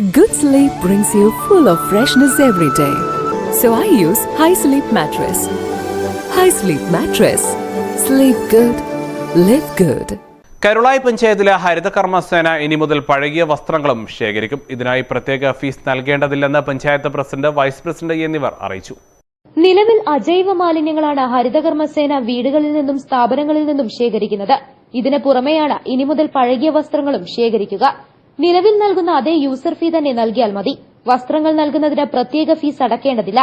Good sleep brings you full of freshness every day. So I use High Sleep Mattress. High Sleep Mattress. Sleep good. Live good. Karulai പഞ്ചായത്തിലെ ഹരിതകർമ്മസേന ഇനി മുതൽ പഴകിയ വസ്ത്രങ്ങളും ശേഖരിക്കും ഇതിനായി പ്രത്യേക ഫീസ് നൽകേണ്ടതില്ലെന്ന് പഞ്ചായത്ത് പ്രസിഡന്റ് വൈസ് പ്രസിഡന്റ് എന്നിവർ അറിയിച്ചു നിലവിൽ അജൈവ മാലിന്യങ്ങളാണ് ഹരിതകർമ്മസേന വീടുകളിൽ നിന്നും സ്ഥാപനങ്ങളിൽ നിന്നും ശേഖരിക്കുന്നത് ഇതിന് പുറമെയാണ് ഇനി മുതൽ പഴകിയ വസ്ത്രങ്ങളും ശേഖരിക്കുക നിലവിൽ നൽകുന്ന അതേ യൂസർ ഫീ തന്നെ നൽകിയാൽ മതി. വസ്ത്രങ്ങൾ നൽകുന്നതിന് പ്രത്യേക ഫീസ് അടക്കേണ്ടതില്ല.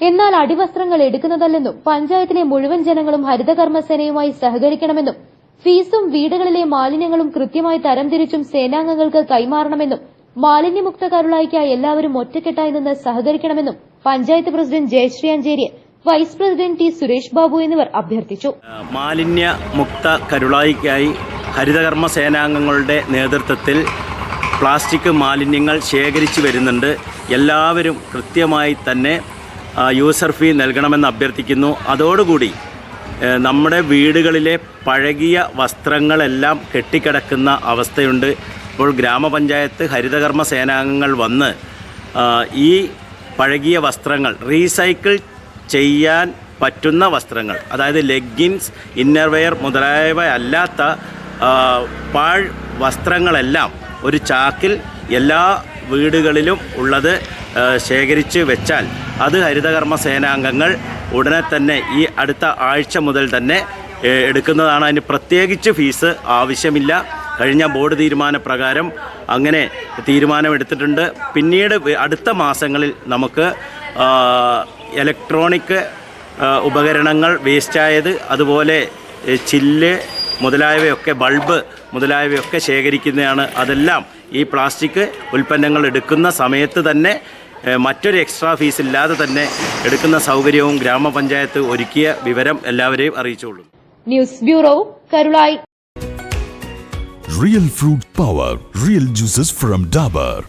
എന്നാൽ അടിവസ്ത്രങ്ങൾ എടുക്കുന്നതല്ലെന്നും പഞ്ചായത്തിലെ മുഴുവൻ ജനങ്ങളും ഹരിതകർമ്മസേനയുമായി സഹകരിക്കണമെന്നും ഫീസും വീടുകളിലെ മാലിന്യങ്ങളും കൃത്യമായി തരംതിരിച്ചും സേനാംഗങ്ങൾക്ക് കൈമാറണമെന്നും മാലിന്യമുക്ത കരുളായിക്കായി എല്ലാവരും ഒറ്റക്കെട്ടായി നിന്ന് സഹകരിക്കണമെന്നും panchayat president Jayashree Ancheri vice president T Suresh Babu എന്നിവർ അഭ്യർത്ഥിച്ചു. മാലിന്യ മുക്ത കരുളായിക്കായി ഹരിതകർമ്മ സേനാംഗങ്ങളുടെ നേതൃത്വത്തിൽ പ്ലാസ്റ്റിക് മാലിന്യങ്ങൾ ശേഖരിച്ചു വരുന്നുണ്ട്. എല്ലാവരും കൃത്യമായി തന്നെ യൂസർ ഫീ നൽകണമെന്ന് അഭ്യർത്ഥിക്കുന്നു. അതോടുകൂടി നമ്മുടെ വീടുകളിലെ പഴകിയ വസ്ത്രങ്ങളെല്ലാം കെട്ടിക്കിടക്കുന്ന അവസ്ഥയുണ്ട്. ഇപ്പോൾ ഗ്രാമപഞ്ചായത്ത് ഹരിതകർമ്മ സേനാംഗങ്ങൾ വന്ന് ഈ പഴകിയ വസ്ത്രങ്ങൾ റീസൈക്കിൾ ചെയ്യാൻ പറ്റുന്ന വസ്ത്രങ്ങൾ അതായത് ലെഗിൻസ് ഇന്നർവെയർ മുതലായവ അല്ലാത്ത പാഴ് വസ്ത്രങ്ങളെല്ലാം ഒരു ചാക്കിൽ എല്ലാ വീടുകളിലും ഉള്ളത് ശേഖരിച്ച് വെച്ചാൽ അത് ഹരിതകർമ്മ സേനാംഗങ്ങൾ ഉടനെ തന്നെ ഈ അടുത്ത ആഴ്ച മുതൽ തന്നെ എടുക്കുന്നതാണ്. അതിന് പ്രത്യേകിച്ച് ഫീസ് ആവശ്യമില്ല. കഴിഞ്ഞ ബോർഡ് തീരുമാനപ്രകാരം അങ്ങനെ തീരുമാനമെടുത്തിട്ടുണ്ട്. പിന്നീട് അടുത്ത മാസങ്ങളിൽ നമുക്ക് ഇലക്ട്രോണിക് ഉപകരണങ്ങൾ വേസ്റ്റായത് അതുപോലെ ചില്ല് മുതലായവയൊക്കെ ബൾബ് മുതലായവയൊക്കെ ശേഖരിക്കുന്നതാണ് അതെല്ലാം ഈ പ്ലാസ്റ്റിക് ഉൽപ്പന്നങ്ങൾ എടുക്കുന്ന സമയത്ത് തന്നെ മറ്റൊരു എക്സ്ട്രാ ഫീസ് ഇല്ലാതെ തന്നെ എടുക്കുന്ന സൗകര്യവും ഗ്രാമപഞ്ചായത്ത് ഒരുക്കിയ വിവരം എല്ലാവരെയും അറിയിച്ചുകൊള്ളും news bureau Karulai real fruit power real juices from Dabur.